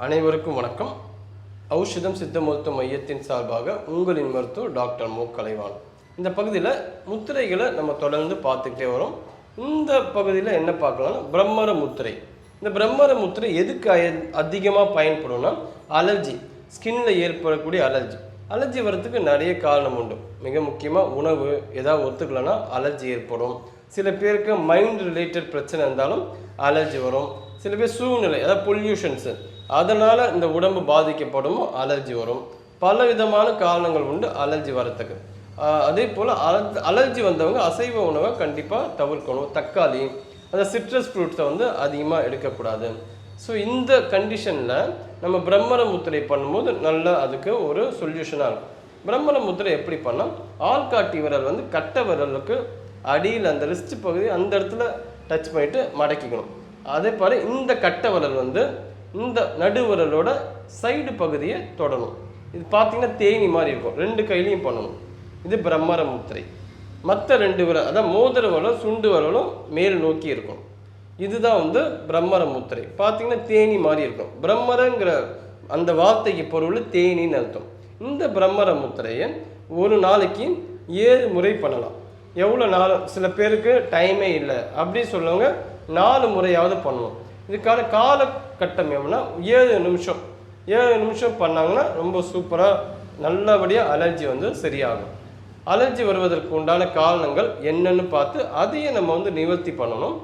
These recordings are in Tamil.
அனைவருக்கும் வணக்கம். ஔஷதம் சித்த மருத்துவ மையத்தின் சார்பாக உங்களின் மருத்துவர் டாக்டர் மு. கலைவான் இந்த பகுதியில் முத்திரைகளை நம்ம தொடர்ந்து பார்த்துக்கிட்டே வரோம். இந்த பகுதியில் என்ன பார்க்கலாம்னா பிரம்மர முத்திரை. இந்த பிரம்மர முத்திரை எதுக்கு அதிகமாக பயன்படும்னா அலர்ஜி. ஸ்கின்ல ஏற்படக்கூடிய அலர்ஜி. அலர்ஜி வரத்துக்கு நிறைய காரணம் உண்டு. மிக முக்கியமாக உணவு ஏதாவது ஒத்துக்கலைன்னா அலர்ஜி ஏற்படும். சில பேருக்கு மைண்ட் ரிலேட்டட் பிரச்சனை இருந்தாலும் அலர்ஜி வரும். சில பேர் சூழ்நிலை அதாவது பொல்யூஷன்ஸு அதனால் இந்த உடம்பு பாதிக்கப்படும் அலர்ஜி வரும். பல விதமான காரணங்கள் உண்டு அலர்ஜி வரத்துக்கு. அதே போல் அலர்ஜி வந்தவங்க அசைவ உணவை கண்டிப்பாக தவிர்க்கணும் தக்காளி அந்த சிட்ரஸ் ஃப்ரூட்ஸை வந்து அதிகமாக எடுக்கக்கூடாது. ஸோ இந்த கண்டிஷனில் நம்ம பிரம்மர முத்திரை பண்ணும்போது நல்ல அதுக்கு ஒரு சொல்யூஷனாக இருக்கும். பிரம்மர முத்திரை எப்படி பண்ணால் ஆள்காட்டி விரல் வந்து கட்டை விரலுக்கு அடியில் அந்த ரிஸ்ட் பகுதி அந்த இடத்துல டச் பண்ணிட்டு மடக்கிக்கணும். அதே போல் இந்த கட்டை விரல் வந்து இந்த நடுவிரலோட சைடு பகுதியை தொடணும். இது பார்த்தீங்கன்னா தேனி மாதிரி இருக்கும். ரெண்டு கையிலையும் பண்ணணும். இது பிரம்மர முத்திரை மற்ற ரெண்டு விரல் அதான் மோதிர விரலும் சுண்டு விரலும் மேல் நோக்கி இருக்கும். இதுதான் வந்து பிரம்மர முத்திரை பார்த்தீங்கன்னா தேனி மாதிரி இருக்கும். பிரம்மரங்கிற அந்த வார்த்தைக்கு பொருள் தேனின்னு அர்த்தம். இந்த பிரம்மர முத்திரையை ஒரு நாளைக்கு ஏழு முறை பண்ணலாம். எவ்வளோ நாள் சில பேருக்கு டைமே இல்லை. அப்படி சொல்லவங்க நாலு முறையாவது பண்ணணும். இதுக்கான காலகட்டம் எவ்வளோனா ஏழு நிமிஷம். ஏழு நிமிஷம் பண்ணாங்கன்னா ரொம்ப சூப்பராக நல்லபடியாக அலர்ஜி வந்து சரியாகும். அலர்ஜி வருவதற்கு உண்டான காரணங்கள் என்னன்னு பார்த்து அதையும் நம்ம வந்து நிவர்த்தி பண்ணணும்.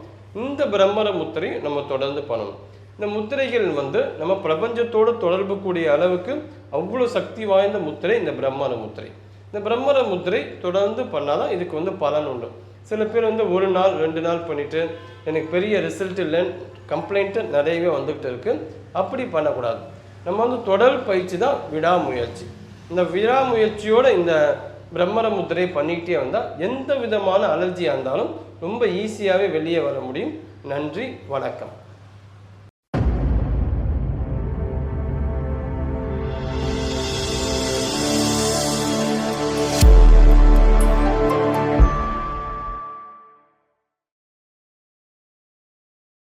இந்த பிரம்மர முத்திரையும் நம்ம தொடர்ந்து பண்ணணும். இந்த முத்திரைகள் வந்து நம்ம பிரபஞ்சத்தோடு தொடர்பு கூடிய அளவுக்கு அவ்வளோ சக்தி வாய்ந்த முத்திரை இந்த பிரம்மர முத்திரை. இந்த பிரம்மர முத்திரை தொடர்ந்து பண்ணாதான் இதுக்கு வந்து பலன் உண்டு. சில பேர் வந்து ஒரு நாள் ரெண்டு நாள் பண்ணிட்டு எனக்கு பெரிய ரிசல்ட் இல்லைன்னு கம்ப்ளைண்ட்டு நிறையவே வந்துக்கிட்டு இருக்கு. அப்படி பண்ணக்கூடாது. நம்ம வந்து தொடர் பயிற்சி தான் விடாமுயற்சி. இந்த விடாமுயற்சியோட இந்த பிரம்மர முத்திரை பண்ணிக்கிட்டே வந்தால் எந்த விதமான அலர்ஜியாக இருந்தாலும் ரொம்ப ஈஸியாகவே வெளியே வர முடியும். நன்றி வணக்கம்.